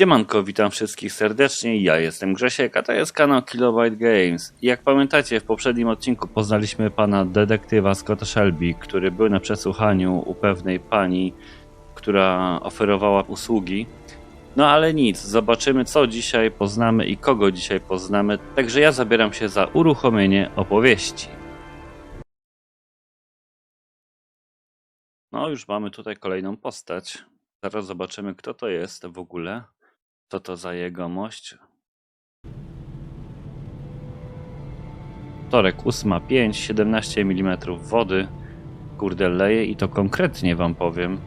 Siemanko, witam wszystkich serdecznie. Ja jestem Grzesiek, a to jest kanał Kilobyte Games. Jak pamiętacie, w poprzednim odcinku poznaliśmy pana detektywa Scotta Shelby, który był na przesłuchaniu u pewnej pani, która oferowała usługi. No ale nic, zobaczymy co dzisiaj poznamy i kogo dzisiaj poznamy. Także ja zabieram się za uruchomienie opowieści. No, już mamy tutaj kolejną postać. Zaraz zobaczymy, kto to jest w ogóle. Co to za jegomość? Torek 8,5, 17 mm wody. Kurde, leje i to konkretnie wam powiem.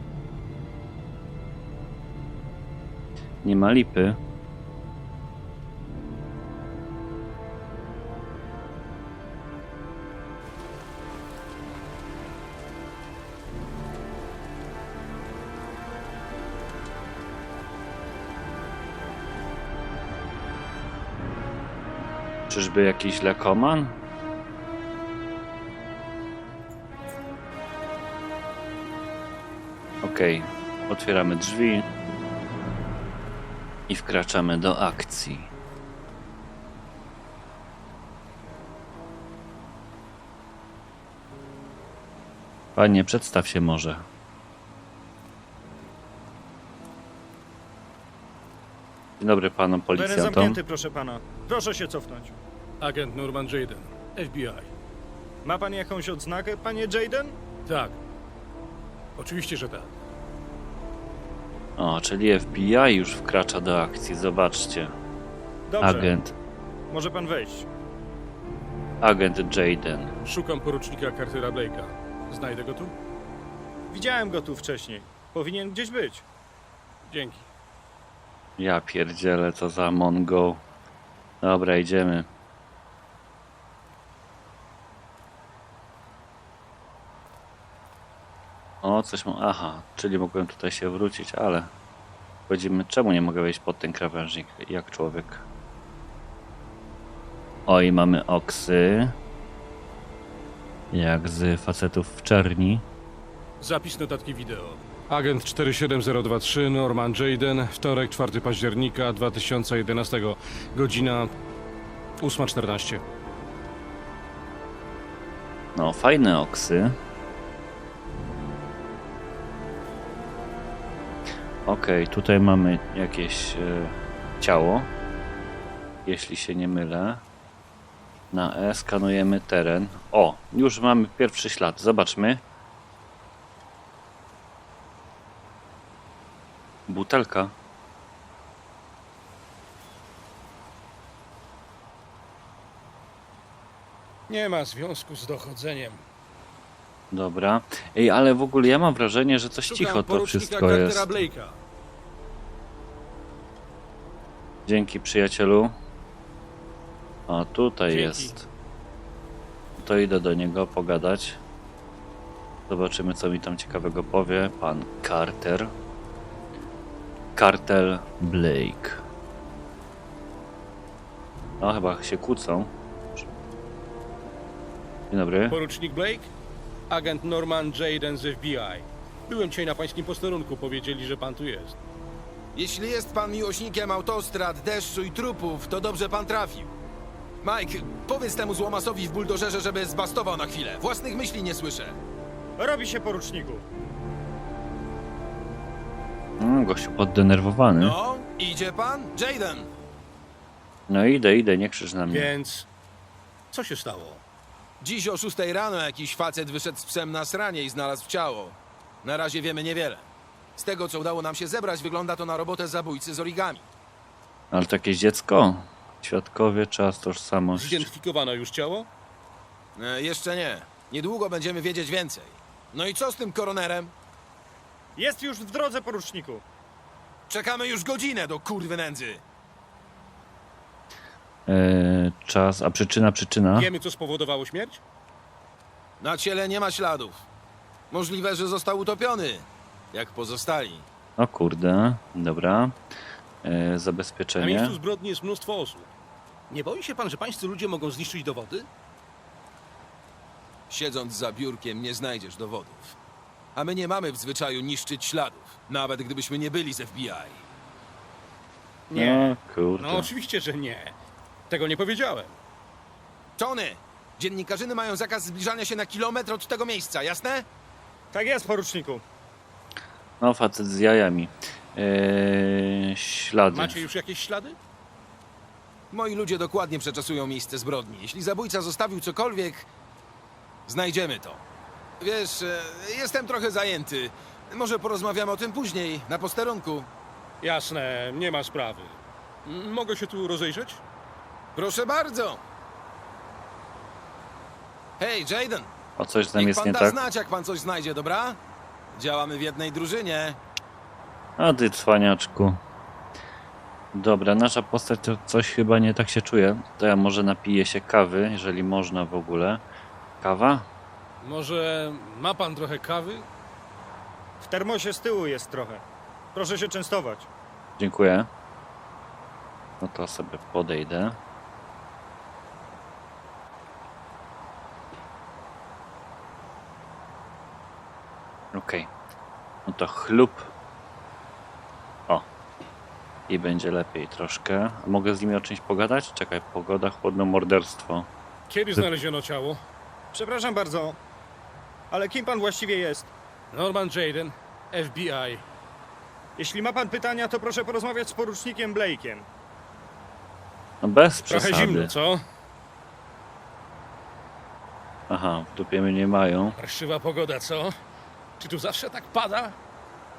Nie ma lipy. Czyżby jakiś lekoman? Okej, otwieramy drzwi i wkraczamy do akcji. Panie, przedstaw się może. Dzień dobry panom Teren policjantom. zamknięty, proszę pana. Proszę się cofnąć. Agent Norman Jaden, FBI. Ma pan jakąś odznakę, panie Jaden? Tak. Oczywiście, że tak. O, czyli FBI już wkracza do akcji, zobaczcie. Dobrze, Agent, może pan wejść. agent Jaden. Szukam porucznika Cartera Blake'a. Znajdę go tu? Widziałem go tu wcześniej. Powinien gdzieś być. Dzięki. Ja pierdzielę, co za Mongo. Dobra, idziemy. O, coś mam. Aha, czyli mogłem tutaj się wrócić, ale. Powiedzmy, czemu nie mogę wejść pod ten krawężnik jak człowiek? Oj, mamy oksy. Jak z facetów w czerni. Zapis notatki wideo. Agent 47023 Norman Jaden, wtorek 4 października 2011, godzina 8.14. No, fajne oksy. Okej, tutaj mamy jakieś e, ciało. Jeśli się nie mylę. Na E skanujemy teren. O, już mamy pierwszy ślad. Zobaczmy. Butelka. Nie ma związku z dochodzeniem. Dobra. Ej, ale w ogóle ja mam wrażenie, że coś cicho to wszystko jest. Dzięki przyjacielu. A tutaj Dzięki. jest. To idę do niego pogadać. Zobaczymy co mi tam ciekawego powie pan Carter. Cartel Blake. No chyba się kłócą. Dzień dobry. Porucznik Blake? Agent Norman Jaden z FBI. Byłem dzisiaj na pańskim posterunku, powiedzieli, że pan tu jest. Jeśli jest pan miłośnikiem autostrad, deszczu i trupów, to dobrze pan trafił. Mike, powiedz temu złomasowi w buldożerze, żeby zbastował na chwilę. Własnych myśli nie słyszę. Robi się poruczniku. Mm, gościu poddenerwowany. No, idzie pan? Jaden! No idę, idę, nie krzycz na mnie. Więc... Co się stało? Dziś o 6 rano jakiś facet wyszedł z psem na sranie i znalazł ciało. Na razie wiemy niewiele. Z tego, co udało nam się zebrać, wygląda to na robotę zabójcy z origami. Ale to jakieś dziecko. Świadkowie, czas, tożsamość. Zidentyfikowano już ciało? E, jeszcze nie. Niedługo będziemy wiedzieć więcej. No i co z tym koronerem? Jest już w drodze, poruczniku. Czekamy już godzinę do kurwy nędzy. E, czas, a przyczyna, przyczyna. Wiemy, co spowodowało śmierć? Na ciele nie ma śladów. Możliwe, że został utopiony, jak pozostali. O kurde, dobra. E, Na zabezpieczenie. miejscu zbrodni jest mnóstwo osób. Nie boi się pan, że pańscy ludzie mogą zniszczyć dowody? Siedząc za biurkiem nie znajdziesz dowodów. A my nie mamy w zwyczaju niszczyć śladów, nawet gdybyśmy nie byli z FBI. Nie, kurde. No oczywiście, że nie. Tego nie powiedziałem. Tony! Dziennikarzyny mają zakaz zbliżania się na kilometr od tego miejsca, jasne? Tak jest, poruczniku. No, facet z jajami. Eee, ślady. Macie już jakieś ślady? Moi ludzie dokładnie przeczesują miejsce zbrodni. Jeśli zabójca zostawił cokolwiek, znajdziemy to. Wiesz, e, jestem trochę zajęty. Może porozmawiamy o tym później, na posterunku. Jasne, nie ma sprawy. M- Mogę się tu rozejrzeć? Proszę bardzo! Hej, Jaden! O coś z nami Niech jest pan nie da tak? znać, jak pan coś znajdzie, dobra? Działamy w jednej drużynie. A ty cwaniaczku. Dobra, nasza postać to coś chyba nie tak się czuje. To ja może napiję się kawy, jeżeli można w ogóle. Kawa? Może ma pan trochę kawy? W termosie z tyłu jest trochę. Proszę się częstować. Dziękuję. No to sobie podejdę. Okej. No to chlub. O. I będzie lepiej troszkę. A mogę z nimi o czymś pogadać? Czekaj, pogoda, chłodno, morderstwo. Kiedy znaleziono ciało? Przepraszam bardzo, ale kim pan właściwie jest? Norman Jaden, FBI. Jeśli ma pan pytania, to proszę porozmawiać z porucznikiem Blake'iem. No bez Trochę przesady. zimno, co? Aha, w dupie mnie nie mają. Parszywa pogoda, co? Czy tu zawsze tak pada?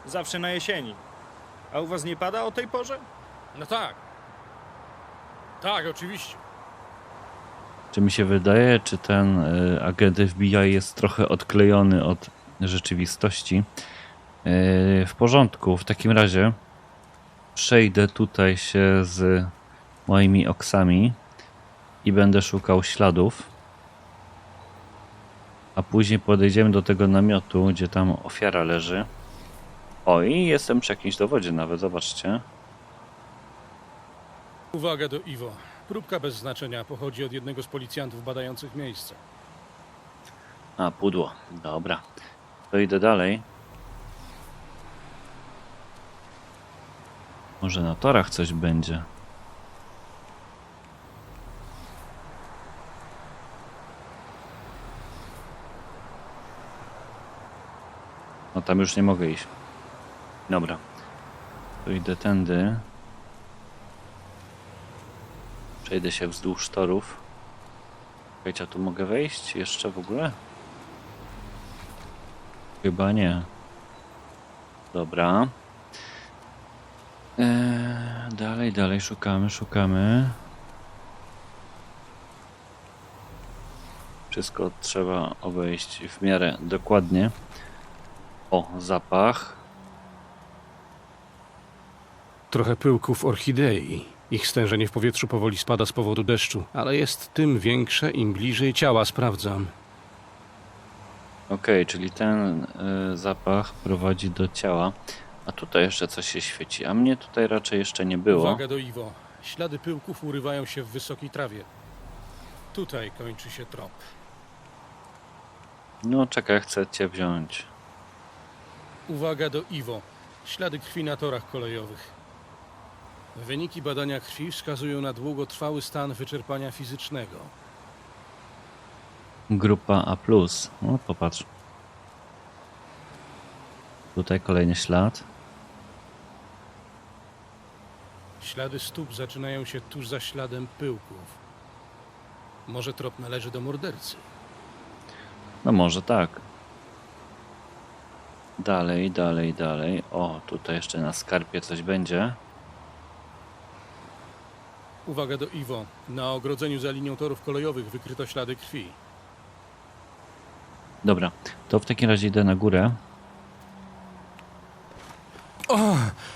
Zawsze na jesieni. A u was nie pada o tej porze? No tak. Tak, oczywiście. Czy mi się wydaje, czy ten y, agent FBI jest trochę odklejony od rzeczywistości? Y, w porządku, w takim razie przejdę tutaj się z moimi oksami i będę szukał śladów. A później podejdziemy do tego namiotu, gdzie tam ofiara leży. O, i jestem przy jakimś dowodzie nawet, zobaczcie. Uwaga do Iwo. Próbka bez znaczenia pochodzi od jednego z policjantów badających miejsce. A, pudło. Dobra. To idę dalej. Może na torach coś będzie. No tam już nie mogę iść. Dobra. To idę tędy. Przejdę się wzdłuż torów. Czekajcie, a tu mogę wejść jeszcze w ogóle? Chyba nie. Dobra. Eee, dalej, dalej szukamy, szukamy. Wszystko trzeba obejść w miarę dokładnie. O, zapach. Trochę pyłków orchidei. Ich stężenie w powietrzu powoli spada z powodu deszczu, ale jest tym większe, im bliżej ciała sprawdzam. Okej, czyli ten y, zapach prowadzi do ciała. A tutaj jeszcze coś się świeci. A mnie tutaj raczej jeszcze nie było. Uwaga do Iwo. Ślady pyłków urywają się w wysokiej trawie. Tutaj kończy się trop. No czekaj, chcę cię wziąć. Uwaga do Iwo. Ślady krwi na torach kolejowych. Wyniki badania krwi wskazują na długotrwały stan wyczerpania fizycznego. Grupa A. No popatrz. Tutaj kolejny ślad. Ślady stóp zaczynają się tuż za śladem pyłków. Może trop należy do mordercy. No może tak. Dalej, dalej, dalej. O, tutaj jeszcze na skarpie coś będzie. Uwaga do Iwo. Na ogrodzeniu za linią torów kolejowych wykryto ślady krwi. Dobra, to w takim razie idę na górę.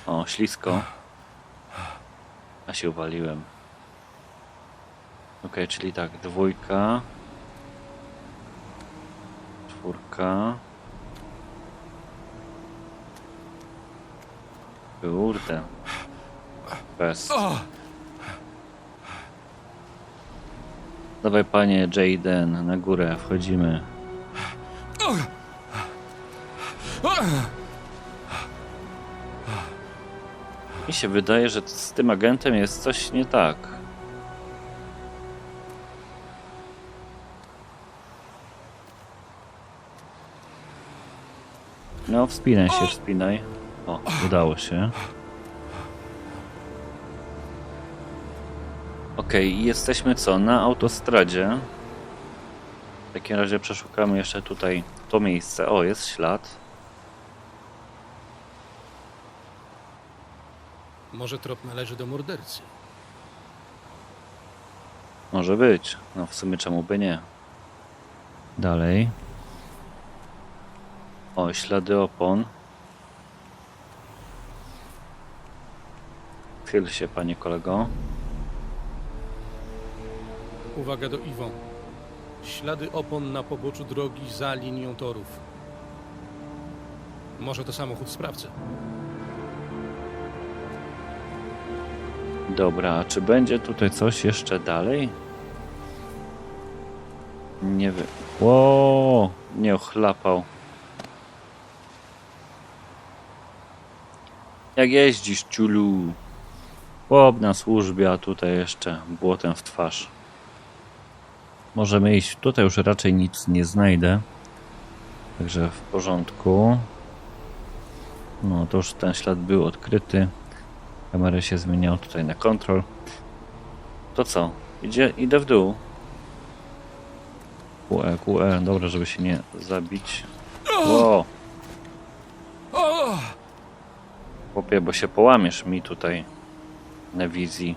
O, ślisko. A się uwaliłem. Ok, czyli tak, dwójka. Czwórka. Kurde. Bez. Dawaj panie Jaden, na górę, wchodzimy. Mi się wydaje, że z tym agentem jest coś nie tak. No, wspinaj się, wspinaj. O, udało się. Okej, jesteśmy co? Na autostradzie. W takim razie przeszukamy jeszcze tutaj to miejsce. O, jest ślad. Może trop należy do mordercy. Może być. No w sumie czemu by nie? Dalej. O, ślady opon. Chwil się, panie kolego. Uwaga do Iwo. Ślady opon na poboczu drogi za linią torów. Może to samochód sprawcy. Dobra, a czy będzie tutaj coś jeszcze dalej? Nie wiem. Ło, nie ochlapał. Jak jeździsz, ciulu? Chłop na służbie, a tutaj jeszcze błotem w twarz. Możemy iść. Tutaj już raczej nic nie znajdę. Także w porządku. No, to już ten ślad był odkryty. Kamerę się zmieniało tutaj na kontrol. To co? Idzie, idę w dół. QE, QE, dobra, żeby się nie zabić. Wow. Chłopie, bo się połamiesz mi tutaj na wizji.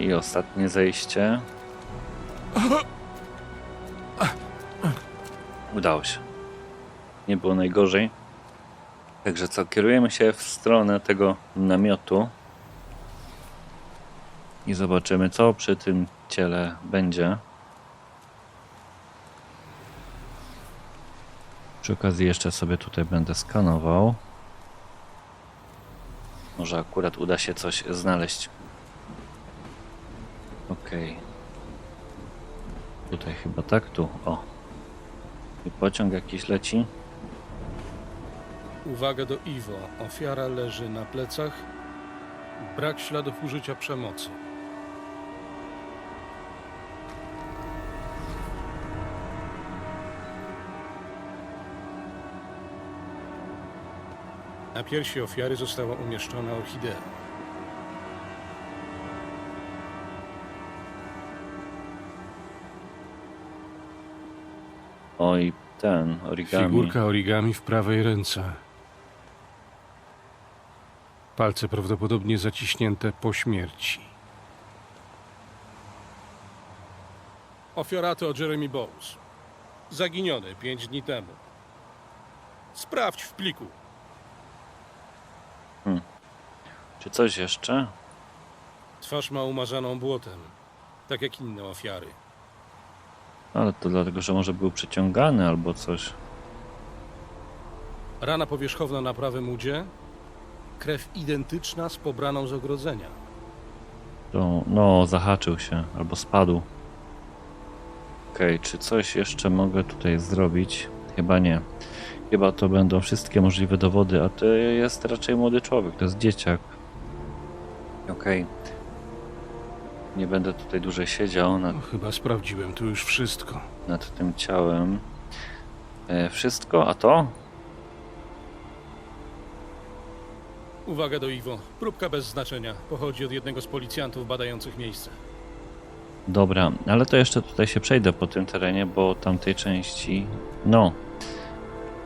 I ostatnie zejście. Udało się. Nie było najgorzej. Także co, kierujemy się w stronę tego namiotu i zobaczymy, co przy tym ciele będzie. Przy okazji jeszcze sobie tutaj będę skanował. Może akurat uda się coś znaleźć. Okej. Tutaj chyba tak, tu, o. I pociąg jakiś leci. Uwaga do Iwo. Ofiara leży na plecach. Brak śladów użycia przemocy. Na piersi ofiary została umieszczona orchidea. Oj, ten origami. Figurka origami w prawej ręce. Palce prawdopodobnie zaciśnięte po śmierci. Ofiara to Jeremy Bowles. Zaginiony pięć dni temu. Sprawdź w pliku. Czy coś jeszcze? Twarz ma umarzaną błotem, tak jak inne ofiary. Ale to dlatego, że może był przeciągany albo coś. Rana powierzchowna na prawym udzie, krew identyczna z pobraną z ogrodzenia. To, no, zahaczył się albo spadł. Okej, czy coś jeszcze mogę tutaj zrobić? Chyba nie. Chyba to będą wszystkie możliwe dowody, a to jest raczej młody człowiek, to jest dzieciak. Okej. Nie będę tutaj dłużej siedział nad, No, chyba sprawdziłem tu już wszystko. nad tym ciałem. E, wszystko, a to? Uwaga do Iwo. Próbka bez znaczenia. Pochodzi od jednego z policjantów badających miejsce. Dobra, ale to jeszcze tutaj się przejdę po tym terenie, bo tamtej części. No.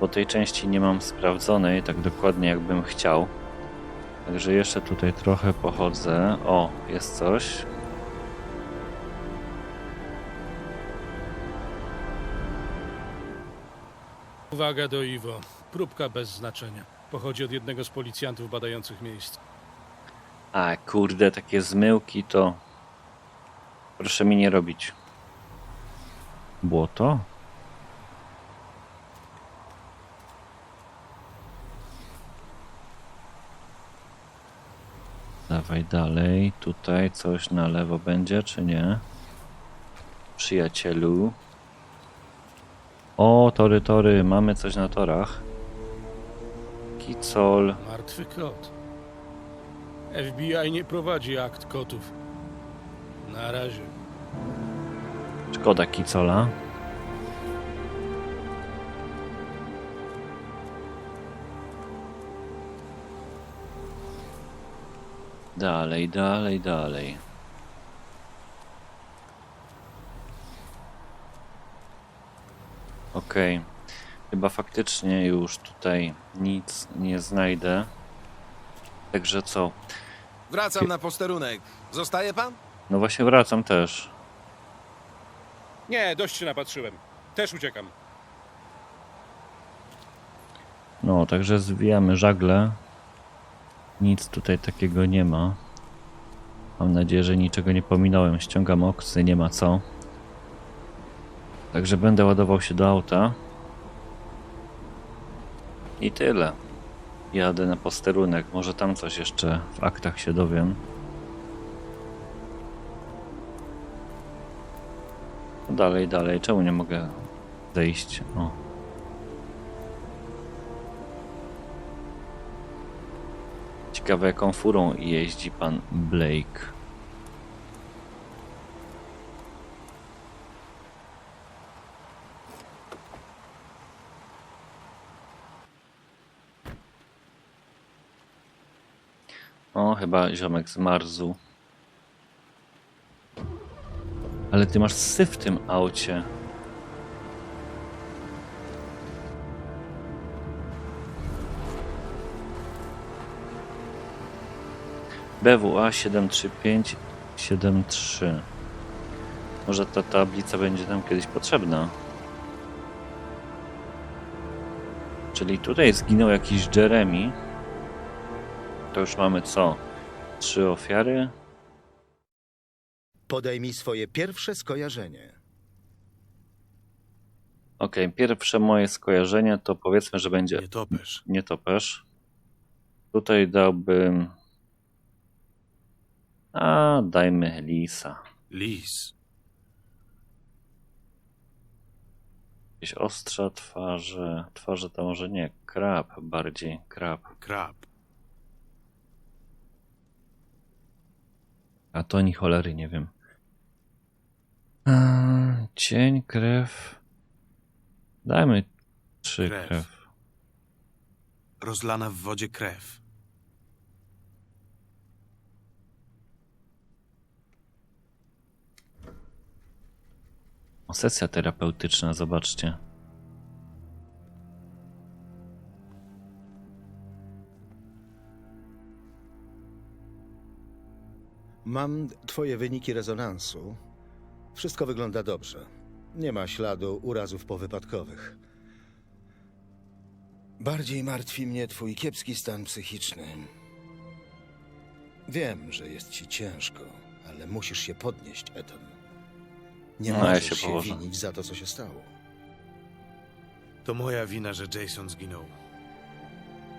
Po tej części nie mam sprawdzonej tak dokładnie, jakbym chciał. Także jeszcze tutaj trochę pochodzę. O, jest coś. Uwaga do Iwo. Próbka bez znaczenia. Pochodzi od jednego z policjantów badających miejsce. A kurde, takie zmyłki to. Proszę mi nie robić. Błoto? Dawaj dalej. Tutaj coś na lewo będzie, czy nie? Przyjacielu. O, tory, tory, mamy coś na torach. Kicol. Martwy kot. FBI nie prowadzi akt kotów. Na razie. Szkoda Kicola. Dalej, dalej, dalej. Okej. Chyba faktycznie już tutaj nic nie znajdę. Także co? Wracam na posterunek. Zostaje pan? No właśnie wracam też. Nie, dość się napatrzyłem. Też uciekam. No, także zwijamy żagle. Nic tutaj takiego nie ma. Mam nadzieję, że niczego nie pominąłem. Ściągam oksy, nie ma co. Także będę ładował się do auta. I tyle. Jadę na posterunek. Może tam coś jeszcze w aktach się dowiem. No Dalej, dalej. Czemu nie mogę zejść? O. Ciekawe jaką furą jeździ pan Blake. O, chyba ziomek zmarzł. Ale ty masz syf w tym aucie. BWA 73573. Może ta tablica będzie nam kiedyś potrzebna. Czyli tutaj zginął jakiś Jeremy. To już mamy co? Trzy ofiary? Podaj mi swoje pierwsze skojarzenie. Okej, pierwsze moje skojarzenie to powiedzmy, że będzie topesz. nietoperz. Tutaj dałbym. A, dajmy lisa. Lis. Jakieś ostrza twarze. Twarze to może nie. Krab bardziej. Krab. Krab. A to ni cholery nie wiem. Eee, cień, krew. Dajmy trzy krew. Krew. Rozlana w wodzie krew. Sesja terapeutyczna, zobaczcie. Mam twoje wyniki rezonansu. Wszystko wygląda dobrze. Nie ma śladu urazów powypadkowych. Bardziej martwi mnie twój kiepski stan psychiczny. Wiem, że jest ci ciężko, ale musisz się podnieść, Ethan. Nie No, ja możesz się się, położę. winić za to, co się stało. To moja wina, że Jason zginął.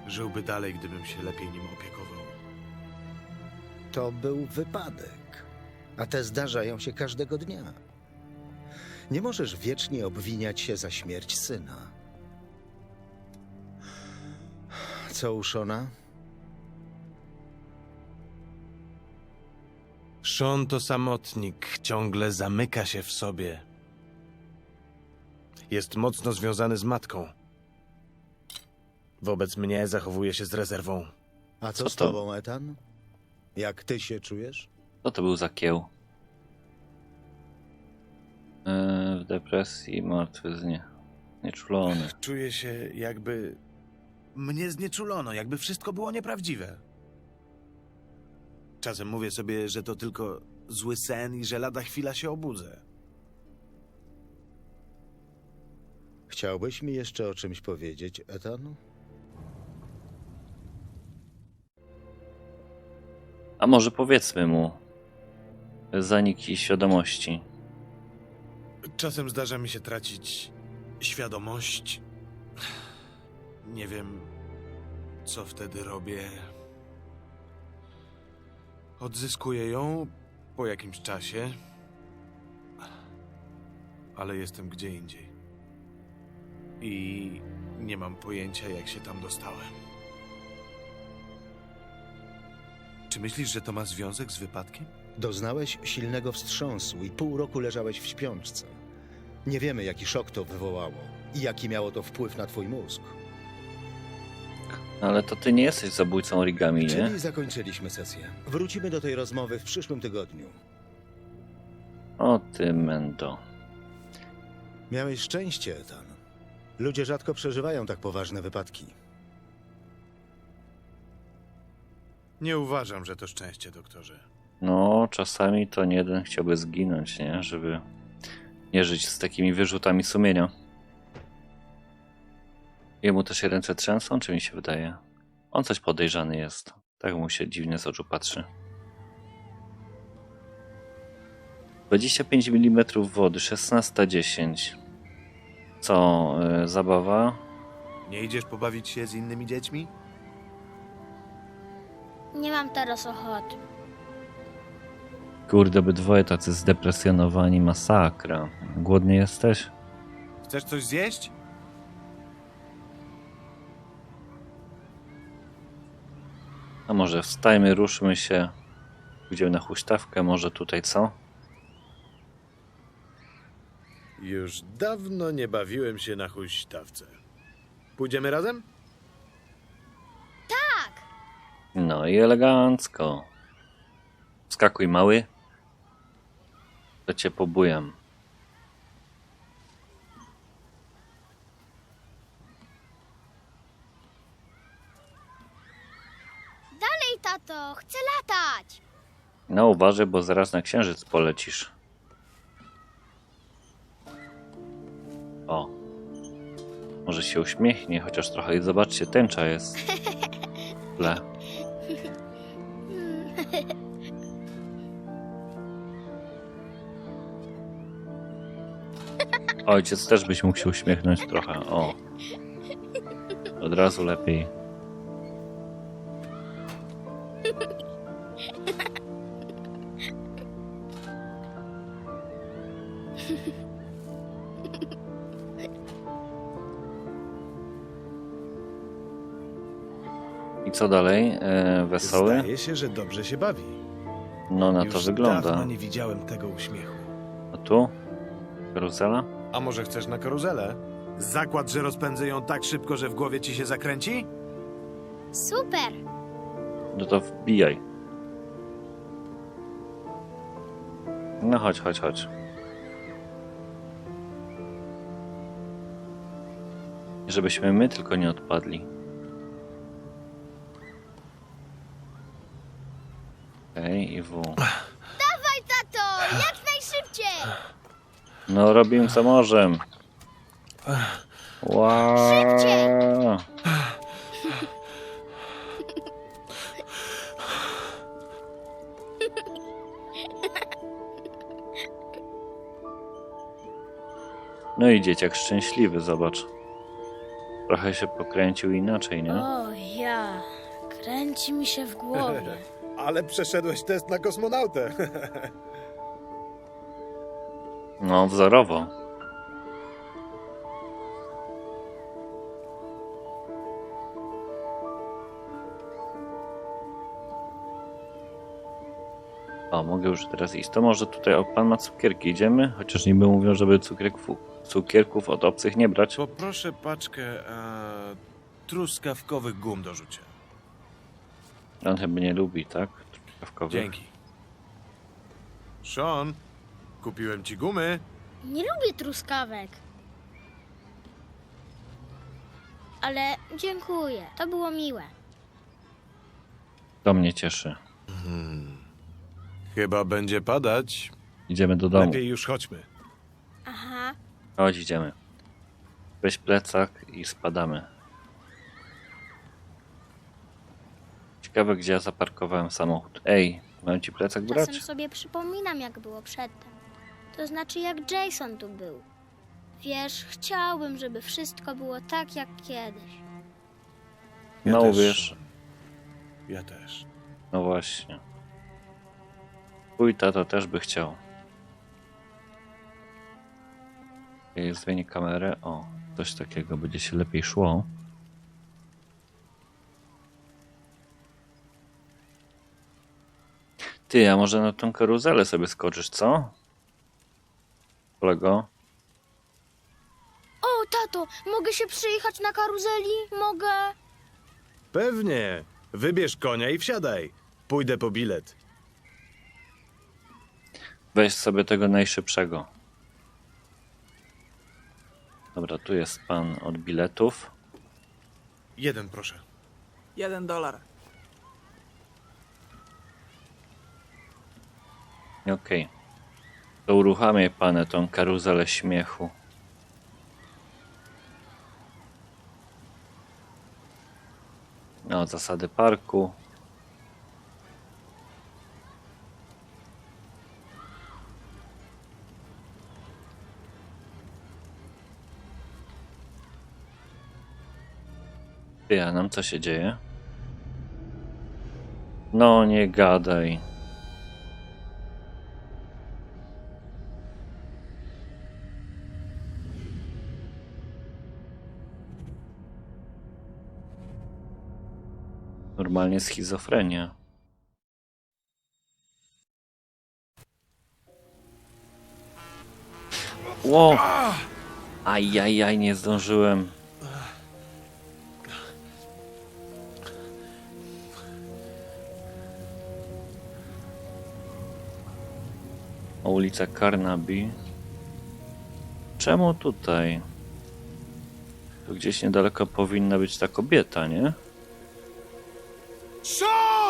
Żyłby dalej, gdybym się lepiej nim opiekował. To był wypadek, a te zdarzają się każdego dnia. Nie możesz wiecznie obwiniać się za śmierć syna. Co u Shona? Sean to samotnik, ciągle zamyka się w sobie. Jest mocno związany z matką. Wobec mnie zachowuje się z rezerwą. A co, Co z to? tobą, Ethan? Jak ty się czujesz? Co to był za kieł? Eee, w depresji, martwy, znie. Nieczulony. Czuję się jakby... Mnie znieczulono, jakby wszystko było nieprawdziwe. Czasem mówię sobie, że to tylko zły sen i że lada chwila się obudzę. Chciałbyś mi jeszcze o czymś powiedzieć, Ethan? A może powiedzmy mu. Zaniki świadomości. Czasem zdarza mi się tracić świadomość. Nie wiem, co wtedy robię. Odzyskuję ją po jakimś czasie, ale jestem gdzie indziej. I nie mam pojęcia, jak się tam dostałem. Czy myślisz, że to ma związek z wypadkiem? Doznałeś silnego wstrząsu i pół roku leżałeś w śpiączce. Nie wiemy, jaki szok to wywołało i jaki miało to wpływ na twój mózg. Ale to ty nie jesteś zabójcą origami, nie? Czyli zakończyliśmy sesję. Wrócimy do tej rozmowy w przyszłym tygodniu. O ty mendo. Miałeś szczęście, Ethan. Ludzie rzadko przeżywają tak poważne wypadki. Nie uważam, że to szczęście, doktorze. No, czasami to nie jeden chciałby zginąć, nie? Żeby nie żyć z takimi wyrzutami sumienia. Jemu też się ręce trzęsą, czy mi się wydaje? On coś podejrzany jest. Tak mu się dziwnie z oczu patrzy. 25 mm wody, 16.10. Co, y, zabawa? Nie idziesz pobawić się z innymi dziećmi? Nie mam teraz ochoty. Kurde, by dwoje tacy zdepresjonowani, masakra. Głodny jesteś? Chcesz coś zjeść? A może wstajmy, ruszmy się. Pójdziemy na huśtawkę, może tutaj co? Już dawno nie bawiłem się na huśtawce. Pójdziemy razem? No i elegancko. Skakuj mały. To cię pobujam. Ej, tato, chcę latać! No uważaj, bo zaraz na księżyc polecisz. O. Może się uśmiechnie, chociaż trochę i zobaczcie, tęcza jest. W tle. Ojciec też byś mógł się uśmiechnąć trochę. O. Od razu lepiej. I co dalej? E, wesoły? Zdaje się, że dobrze się bawi. No na to Już wygląda. dawno nie widziałem tego uśmiechu. A tu? Karuzela? A może chcesz na karuzelę? Zakład, że rozpędzę ją tak szybko, że w głowie ci się zakręci? Super! No to wbijaj. No chodź, chodź, chodź. Żebyśmy my tylko nie odpadli. Okej, i W. Dawaj, tato! Jak najszybciej! No robimy co możemy. Wow. No i dzieciak szczęśliwy, zobacz. Trochę się pokręcił inaczej, nie? O, ja. Kręci mi się w głowie. Ale przeszedłeś test na kosmonautę. No, wzorowo. O, mogę już teraz iść. To może tutaj, o, pan ma cukierki. Idziemy? Chociaż niby mówią, żeby cukierków, cukierków od obcych nie brać. Poproszę paczkę e, truskawkowych gum do rzucia. On chyba nie lubi, tak? Truskawkowych. Dzięki. Sean, kupiłem ci gumy. Nie lubię truskawek. Ale dziękuję. To było miłe. To mnie cieszy. Chyba będzie padać. Idziemy do domu. Lepiej już chodźmy. Aha. Chodź, idziemy. Weź plecak i spadamy. Ciekawe, gdzie ja zaparkowałem samochód. Ej, mam ci plecak brać? Czasem sobie przypominam, jak było przedtem. To znaczy, jak Jason tu był. Wiesz, chciałbym, żeby wszystko było tak, jak kiedyś. Ja no też. wiesz, Ja też. no właśnie. Twój tata też by chciał. Zmieni kamerę. O, Coś takiego będzie się lepiej szło. Ty, a może na tą karuzelę sobie skoczysz, co? Kolego? O, tato, mogę się przyjechać na karuzeli? Mogę? Pewnie. Wybierz konia i wsiadaj. Pójdę po bilet. Weź sobie tego najszybszego. Dobra, tu jest pan od biletów. Jeden, proszę. Jeden dolar. Okej. To uruchamiaj panę tą karuzelę śmiechu. No, zasady parku. Ty, a nam co się dzieje? No, nie gadaj. Normalnie schizofrenia. Ło! Ajajaj, nie zdążyłem. O, ulica Carnaby. Czemu tutaj? Tu gdzieś niedaleko powinna być ta kobieta, nie?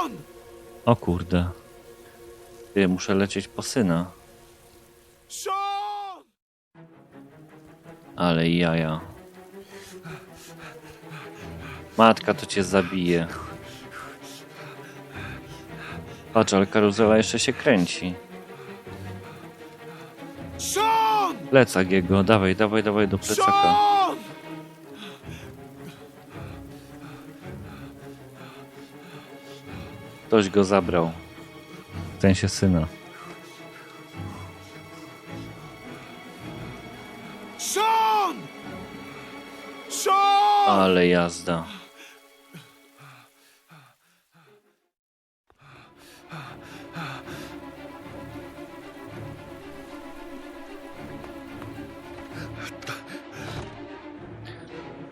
Sean! O kurde. Ty, muszę lecieć po syna. Sean! Ale jaja. Matka to cię zabije. Patrz, ale karuzela jeszcze się kręci. Sean! Plecak jego, dawaj, dawaj, dawaj do plecaka. Ktoś go zabrał. W sensie syna. Sean! Sean! Ale jazda.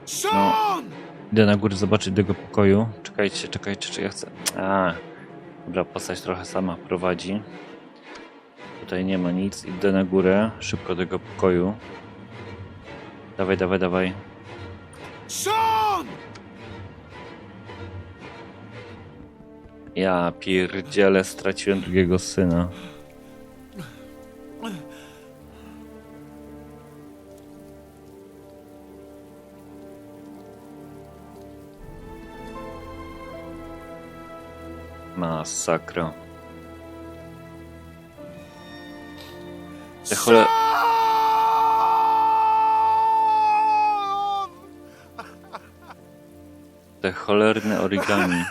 Sean! Idę na górę zobaczyć do jego pokoju. Czekajcie, czekajcie, czy ja chcę. A, dobra, postać trochę sama prowadzi. Tutaj nie ma nic. Idę na górę, szybko do jego pokoju. Dawaj, dawaj, dawaj. Sean! Ja pierdzielę, straciłem drugiego syna. Masakra. Te chole... Te cholerne origami.